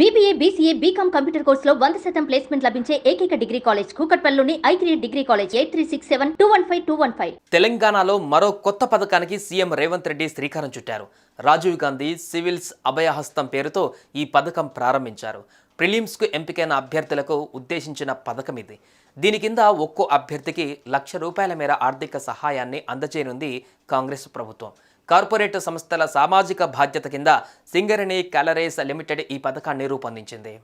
BBA BCA BCom computer కోర్సులో వంద శాతం ప్లేస్మెంట్ లభించే ఏకైక degree college కూకట్పల్లిలోని I three degree college eight three six seven two one five two one five తెలంగాణలో మరో కొత్త పథకానికి సీఎం రేవంత్ రెడ్డి శ్రీకారం చుట్టారు. రాజీవ్ గాంధీ సివిల్స్ అభయహస్తం పేరుతో ఈ పథకం ప్రారంభించారు. ప్రిలిమ్స్కు ఎంపికైన అభ్యర్థులకు ఉద్దేశించిన పథకం ఇది. దీని కింద ఒక్కో అభ్యర్థికి లక్ష రూపాయల మేర ఆర్థిక సహాయాన్ని అందజేయనుంది కాంగ్రెస్ ప్రభుత్వం. కార్పొరేట్ సంస్థల సామాజిక బాధ్యత కింద సింగరణి క్యాలరీస్ లిమిటెడ్ ఈ పథకాన్ని రూపొందించింది.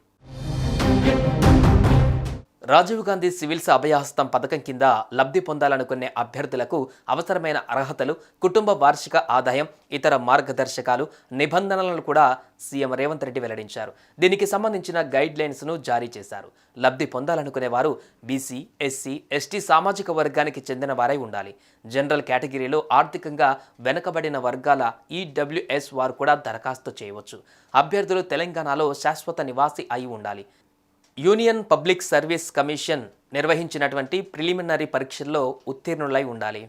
రాజీవ్ గాంధీ సివిల్స్ అభయహస్తం పథకం కింద లబ్ధి పొందాలనుకునే అభ్యర్థులకు అవసరమైన అర్హతలు కుటుంబ వార్షిక ఆదాయం ఇతర మార్గదర్శకాలు నిబంధనలను కూడా సీఎం రేవంత్ రెడ్డి వెల్లడించారు. దీనికి సంబంధించిన గైడ్ లైన్స్ను జారీ చేశారు. లబ్ధి పొందాలనుకునే వారు బీసీ ఎస్సీ ఎస్టీ సామాజిక వర్గానికి చెందిన వారై ఉండాలి. జనరల్ కేటగిరీలో ఆర్థికంగా వెనుకబడిన వర్గాల ఈడబ్ల్యూఎస్ వారు కూడా దరఖాస్తు చేయవచ్చు. అభ్యర్థులు తెలంగాణలో శాశ్వత నివాసి అయి ఉండాలి. యూనియన్ పబ్లిక్ సర్వీస్ కమిషన్ నిర్వహించినటువంటి ప్రిలిమినరీ పరీక్షల్లో ఉత్తీర్ణులై ఉండాలి.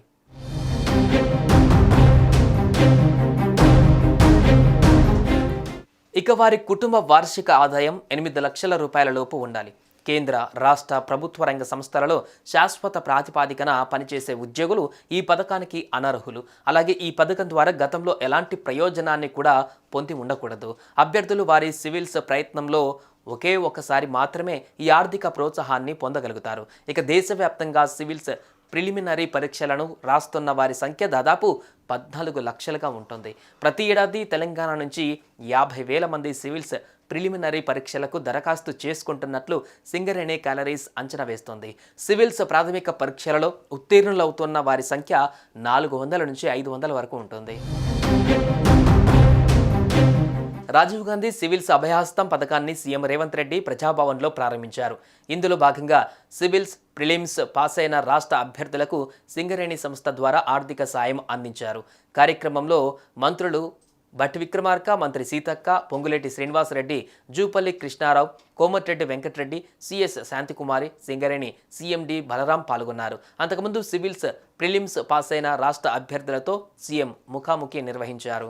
ఇక వారి కుటుంబ వార్షిక ఆదాయం ఎనిమిది లక్షల రూపాయల లోపు ఉండాలి. కేంద్ర రాష్ట్ర ప్రభుత్వ రంగ సంస్థలలో శాశ్వత ప్రాతిపాదికన పనిచేసే ఉద్యోగులు ఈ పథకానికి అనర్హులు. అలాగే ఈ పథకం ద్వారా గతంలో ఎలాంటి ప్రయోజనాన్ని కూడా పొంది ఉండకూడదు. అభ్యర్థులు వారి సివిల్స్ ప్రయత్నంలో ఒకే ఒకసారి మాత్రమే ఈ ఆర్థిక ప్రోత్సాహాన్ని పొందగలుగుతారు. ఇక దేశవ్యాప్తంగా సివిల్స్ ప్రిలిమినరీ పరీక్షలను రాస్తున్న వారి సంఖ్య దాదాపు పద్నాలుగు లక్షలుగా ఉంటుంది. ప్రతి ఏడాది తెలంగాణ నుంచి యాభై వేల మంది సివిల్స్ ప్రిలిమినరీ పరీక్షలకు దరఖాస్తు చేసుకుంటున్నట్లు సింగరేణి క్యాలరీస్ అంచనా వేస్తోంది. సివిల్స్ ప్రాథమిక పరీక్షలలో ఉత్తీర్ణులవుతున్న వారి సంఖ్య నాలుగు వందల నుంచి ఐదు వందల వరకు ఉంటుంది. రాజీవ్ గాంధీ సివిల్స్ అభయహస్తం పథకాన్ని సీఎం రేవంత్ రెడ్డి ప్రజాభవన్లో ప్రారంభించారు. ఇందులో భాగంగా సివిల్స్ ప్రిలిమ్స్ పాస్ అయిన రాష్ట్ర అభ్యర్థులకు సింగరేణి సంస్థ ద్వారా ఆర్థిక సాయం అందించారు. కార్యక్రమంలో మంత్రులు భట్ విక్రమార్క మంత్రి సీతక్క పొంగులేటి శ్రీనివాసరెడ్డి జూపల్లి కృష్ణారావు కోమటిరెడ్డి వెంకటరెడ్డి సిఎస్ శాంతికుమారి సింగరేణి సీఎండి బలరాం పాల్గొన్నారు. అంతకుముందు సివిల్స్ ప్రిలిమ్స్ పాస్ అయిన రాష్ట్ర అభ్యర్థులతో సీఎం ముఖాముఖి నిర్వహించారు.